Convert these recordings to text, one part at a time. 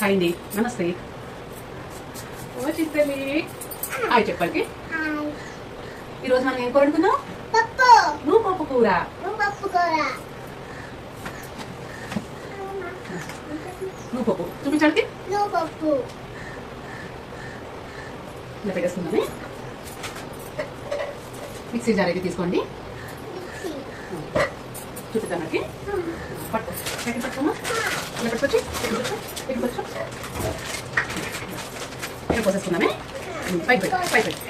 Hi అండి. నమస్తే. చిత్తలి. Hi చెప్పండి. ఈరోజు మనం ఏం కూర వండుకుందాం పప్పు. నువ్వు పప్పు కూర. పప్పు కూర. నువ్వు పప్పు చూపించండి. నువ్వు పప్పు ఇలా పెట్టేసుకుందామే. మిక్సీ జార్ అయితే తీసుకోండి. చూపిద్దాం మనకి పట్టు. ఎక్కడ పట్టుకోమా? ఇలా పెట్టుకోవచ్చు? ఇక్కడ పెట్టుకోవచ్చు? ఇక్కడ పోసేసుకుందామే? పైకి పెట్టు పైకి పెట్టు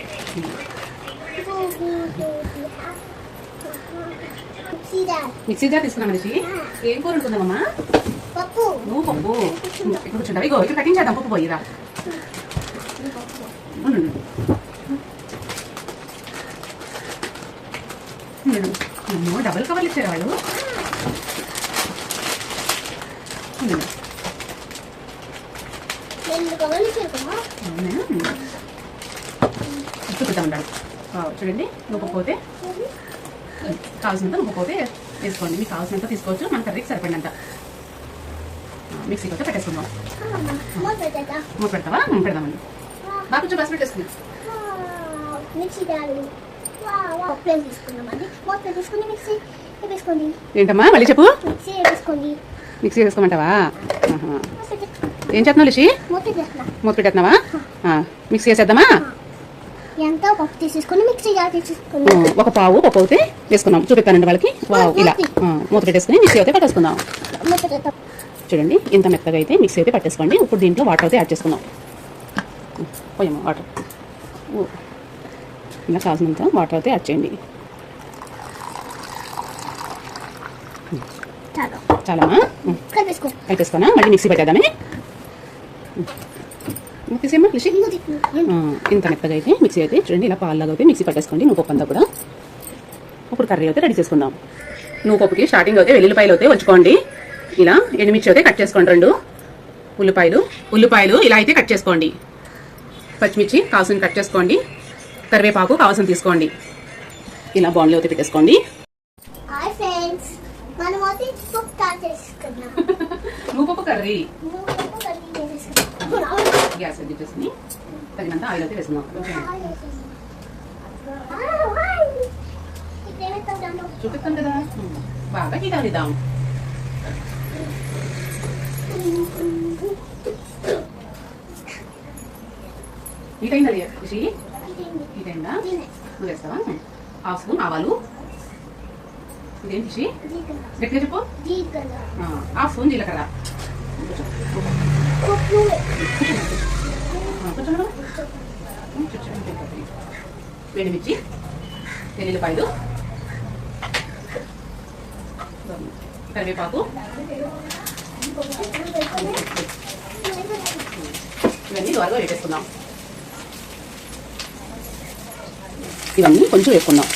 మిక్సీ జార్ తీసుకున్నాం మనిషి. ఏం కూర వండుకుందామమ్మా? పప్పు. నువ్వు పప్పు. ఇక్కడ కూర్చుంటావు? ఇగో ఇక్కడ కటింగ్ చేద్దాం పప్పు పోయిరా డబుల్ కవర్లు ఇచ్చారు వాళ్ళు ఉండు. రెండు కవర్లు ఇచ్చారు కదా అవునా? చూపిద్దాం ఉండాలి చూడండి నువ్వు పోతే కావాల్సినంత నువ్వు పోతే వేసుకోండి. మీకు కావాల్సినంత తీసుకోవచ్చు. మన కర్రీకి సరిపడినంత. మిక్సీకి అయితే పెట్టేసుకుందాం. మూత పెడతావా? పెడదామండి. బాగా కొంచెం బస్ పెట్టేసుకుందాం ఏంటమ్మా? మళ్ళీ చెప్పు. మిక్సీ వేసుకోండి. మిక్సీ వేసుకోమంటావా. ఏం చేస్తున్నావు లిషి? మూత పెట్టేస్తున్నావా మిక్సీ వేసేద్దామా ఎంత పప్పు తీసేసుకొని మిక్సీ జార్ ఆ, తీసేసుకుని ఒక పావు పప్పు అయితే వేసుకున్నాం చూపిస్తానండి వాళ్ళకి. వావ్ ఇలా. మూత పెట్టేసుకుని మిక్సీ అయితే పెట్టేసుకుందాం. చూడండి ఇంత మెత్తగా అయితే మిక్సీ అయితే పట్టేసుకోండి. ఇప్పుడు దీంట్లో వాటర్ అయితే యాడ్ చేసుకుందాం. పోయమ్మా వాటర్. ఇలా కావాల్సినంత వాటర్ అయితే యాడ్ చేయండి. చాలమ్మా. కలిపేసుకోనా? మళ్ళీ మిక్సీ పెట్టేద్దామే మూత ఆ, ఇంత మెత్తగా అయితే మిక్సీ అయితే చూడండి ఇలా పాల్లాగా అయితే మిక్సీ పట్టేసుకోండి నువ్వు పప్పు అంతా కూడా. ఇప్పుడు కర్రీ అయితే రెడీ చేసుకుందాం. నువ్వు పప్పుకి స్టార్టింగ్ అయితే వెల్లుల్లిపాయలు అయితే ఉంచుకోండి ఇలా ఎండుమిర్చి అయితే కట్ చేసుకోండి రెండు. ఉల్లిపాయలు ఉల్లిపాయలు ఇలా అయితే కట్ చేసుకోండి. పచ్చిమిర్చి కావాల్సిన కట్ చేసుకోండి. కరివేపాకు కావాల్సిన తీసుకోండి. ఇలా బాండ్లో అయితే పెట్టేసుకోండి. మనం అయితే పప్పు స్టార్ట్ చేసుకున్నాం నువ్వు పప్పు కర్రీ నువ్వు పప్పు కర్రీ చేసేసుకున్నాం గ్యాస్ వెలిగించేసి తగినంత ఆయిల్ అయితే వేసుకుందాం చూపిస్తాం కదా బాగా అయిందా రిషి హీట్ అయిందా నువ్వు వేస్తావా హాఫ్ స్పూన్ ఆవాలు ఇదేం రిషి గట్టిగా చెప్పు ఆ, ఫోన్ స్పూన్ జీలకర్ర ఆ, కొంచెం కదా? కరివేపాకు. ఇవన్నీ త్వరగా వేపేసుకుందాం. ఇవన్నీ కొంచెం వేసుకుందాం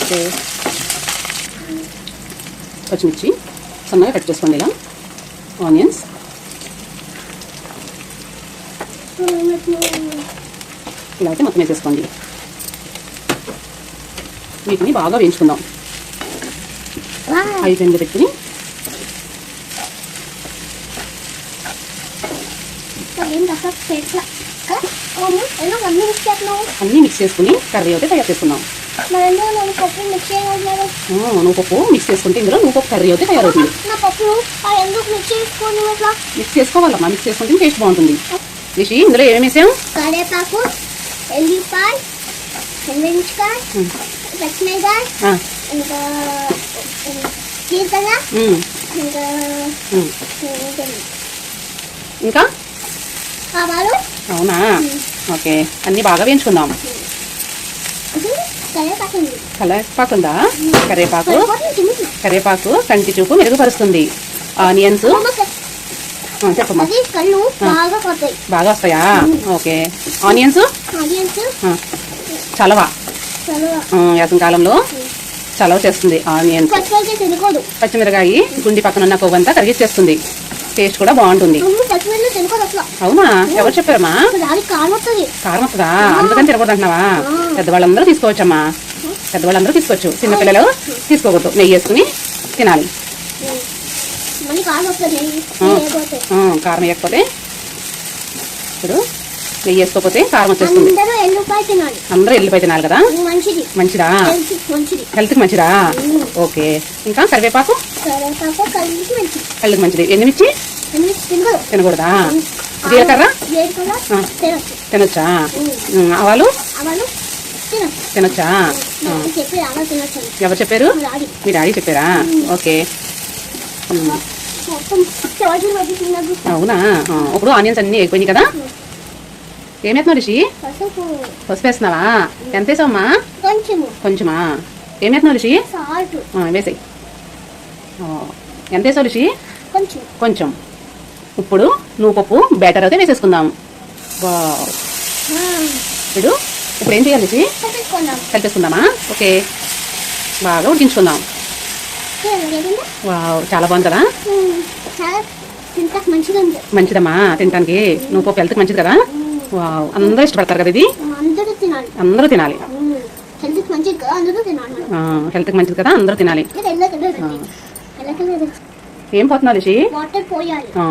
ఓకే. పచ్చిమిర్చి సన్నగా కట్ చేసుకోండి ఇలా. ఆనియన్స్. ఇలా అయితే మొత్తం వేసేసుకోండి. వీటిని బాగా వేయించుకుందాం. ఐదు ఫ్లేమ్లో పెట్టుకుని. అన్నీ మిక్స్ చేసుకుని కర్రీ అయితే తయారు ఆ, నువ్వు మిక్స్ చేసుకుంటే ఇందులో నువ్వు కర్రీ అయితే తయారవుతుంది. మిక్స్ చేసుకోవాలమ్మా మిక్స్ చేసుకుంటే టేస్ట్ బాగుంటుంది. రిషి ఇందులో ఏమేమి వేసాం కరివేపాకు ఎల్లిపాయ ఎండుమిరపకాయ జీలకర్ర? ఇంకా? ఆవాలు అవునా? ఓకే. అన్నీ బాగా వేయించుకుందాం. ఇది కరివేపాకు ఉంది. చిన్నది. కరివేపాకు? కంటి చూపు మెరుగుపరుస్తుంది. ఆనియన్స్? చెప్పమ్మా. బాగా వస్తాయా? ఓకే. ఆనియన్స్? చలవ. చాలా ఆ, యాసం కాలంలో చలవ చేస్తుంది ఆనియన్స్. పచ్చిమిరకాయ గుండి పక్కన ఉన్న కొవ్వంతా కరిగిచ్చేస్తుంది టేస్ట్ కూడా బాగుంటుంది. అవునా? ఎవరు చెప్పారమ్మా? కారం వస్తుంది అందుకని తినకూడదు అంటున్నావా పెద్దవాళ్ళందరూ తీసుకోవచ్చమ్మా. పెద్దవాళ్ళందరూ తీసుకోవచ్చు. చిన్నపిల్లలు తీసుకోకూడదు. నెయ్యి వేసుకుని తినాలి. కారం వేయకపోతే. ఇప్పుడు నెయ్యి వేసుకోకపోతే కారం వచ్చేస్తుంది. అందరూ ఎల్లుపాయ తినాలి. కదా? మంచిది. మంచిదా? హెల్త్ మంచిది. హెల్త్కి మంచిదా. ఓకే. ఇంకా కరివేపాకు? కలిసి మంచిది. ఎండుమిర్చి? అన్ని తినకూడదు? జీలకర్ర. తినచ్చు. ఆవాలు? తినచ్చు. ఎవరు చెప్పారు? మీ డాడీ. చెప్పారా? ఓకే. అవునా? ఇప్పుడు ఆనియన్స్ అన్నీ అయిపోయినాయి కదా? ఏమేస్తున్నావు రిషి? పసుపు. వేస్తున్నావా? ఎంత వేసావమ్మా? కొంచెము. ఏమేస్తున్నావు రిషి? వేసేయ్. ఎంత వేసావు రిషి? కొంచెం. కొంచెం. ఇప్పుడు నువ్వు పప్పు బ్యాటర్ అయితే వేసేసుకుందాం. ఇప్పుడు ఇప్పుడు ఏం చేయాలి కలిపేసుకుందామా? ఓకే. బాగా ఉడికించుకుందాం. వావ్ చాలా బాగుంది కదా? మంచిదమ్మా తినడానికి నువ్వు పప్పు హెల్త్కి మంచిది కదా? వావ్ అందరూ ఇష్టపడతారు కదా ఇది? అందరూ తినాలి. హెల్త్కి మంచిది కదా అందరూ తినాలి. ఏం పోయాలి. ఆ,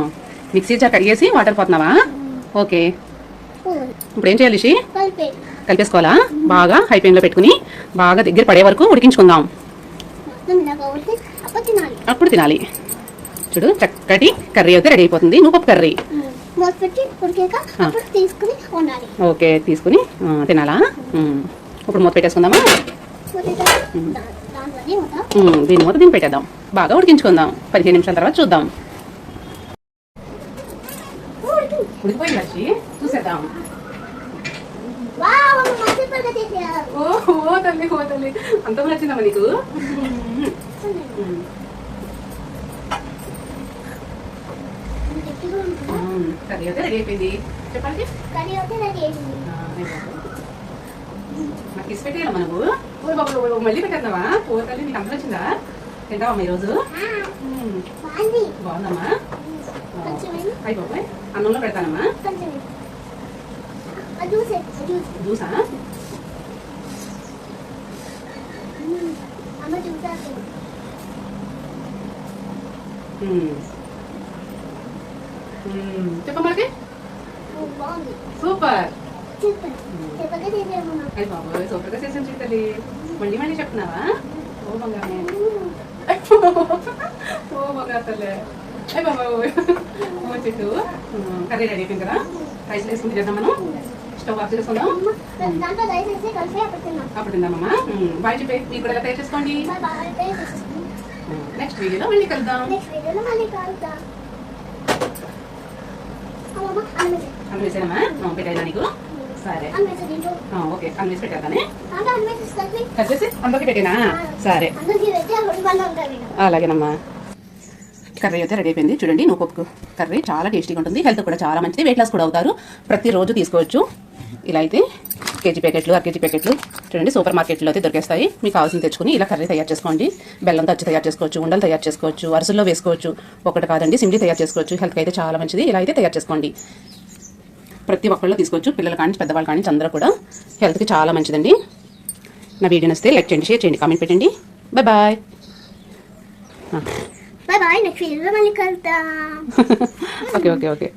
మిక్సీ జార్ కడిగేసి వాటర్ పోతున్నావా? ఓకే. ఇప్పుడు ఏం చేయాలి కలిపేసుకోవాలా? బాగా హై ఫ్లేమ్లో పెట్టుకుని బాగా దగ్గర పడే వరకు ఉడికించుకుందాం. అప్పుడు తినాలి. చూడు చక్కటి కర్రీ అయితే రెడీ అయిపోతుంది. నువ్వు పప్పు కర్రీ ఓకే తీసుకుని తినాలా. ఇప్పుడు మూత పెట్టేసుకుందామా? దీని మూత. దీన్ని పెట్టేద్దాం బాగా ఉడికించుకుందాం. పదిహేను నిమిషాల తర్వాత చూద్దాం. ఉడికిపోయింది వచ్చి చూసేద్దాం. ఓ తల్లి ఓ తల్లి. అంత నచ్చిందమ్మా నీకు? కర్రీ అయితే రెడీ అయిపోయింది. చెప్పండి. నాకు ఇసి పెట్టేయాలమ్మా నువ్వు ఓ బాబు మళ్ళీ పెట్టేద్దావా ఓ తల్లి నీకు అంత నచ్చిందా? తింటావమ్మా ఈరోజు. బాగుందమ్మా. కొంచెం వేయి, అయి బాబాయ్ అన్నంలో పెడతానమ్మా. జ్యూస్ వేయి, ఆ జ్యూస్. జ్యూసా మ్మ్. అమ్మ జ్యూస్ వేస్తుంది. ఉమ్. ఉమ్, చెప్పమ్మా మనకి ఓ, బాగుంది. సూపర్. అయ్యి బాబోయ్ సూపర్గా చేసాను చూడాలి మళ్ళీ మళ్ళీ చెప్తున్నావా? ఓ బంగారం ఓ బంగారు తల్లి ఓ చెట్టు. కర్రీ రెడీ అయిపోయింది కదా రైస్ వేసుకుని చేద్దాం మనం. స్టవ్ ఆఫ్ చేసుకుందాం. అప్పుడు తిందామమ్మా బాయ్ చెప్పే మీకు కూడా తయారు చేసుకోండి. నెక్స్ట్ వీడియోలో మళ్ళీ కలుద్దాం. పెట్టాయినా నీకు. సరే. ఓకే. అందరికి పెట్టేనా? సరే. అలాగేనమ్మా. కర్రీ అయితే రెడీ అయిపోయింది. చూడండి నువ్వు కర్రీ చాలా టేస్టీగా ఉంటుంది. హెల్త్ కూడా చాలా మంచిది. వెయిట్ లాస్ కూడా అవుతారు. ప్రతిరోజు తీసుకోవచ్చు. ఇలా అయితే కేజీ ప్యాకెట్లు అర కేజీ ప్యాకెట్లు. చూడండి సూపర్ మార్కెట్లో అయితే దొరికేస్తాయి. మీకు కావాల్సింది తెచ్చుకుని ఇలా కర్రీ తయారు చేసుకోండి. బెల్లం తచ్చి తయారు చేసుకోవచ్చు ఉండలు తయారు చేసుకోవచ్చు అరసుల్లో వేసుకోవచ్చు. ఒకటి కాదండి సిమ్లీ తయారు చేసుకోవచ్చు. హెల్త్కి అయితే చాలా మంచిది. ఇలా అయితే తయారు చేసుకోండి. ప్రతి ఒక్కళ్ళు తీసుకోవచ్చు. పిల్లలు కానీ పెద్దవాళ్ళు కానీ అందరూ కూడా హెల్త్కి చాలా మంచిదండి. నా వీడియో నచ్చితే లైక్ చేయండి షేర్ చేయండి కామెంట్ పెట్టండి. Bye bye bye bye next వీడియోలో మళ్ళీ కలుద్దాం ఓకే ఓకే ఓకే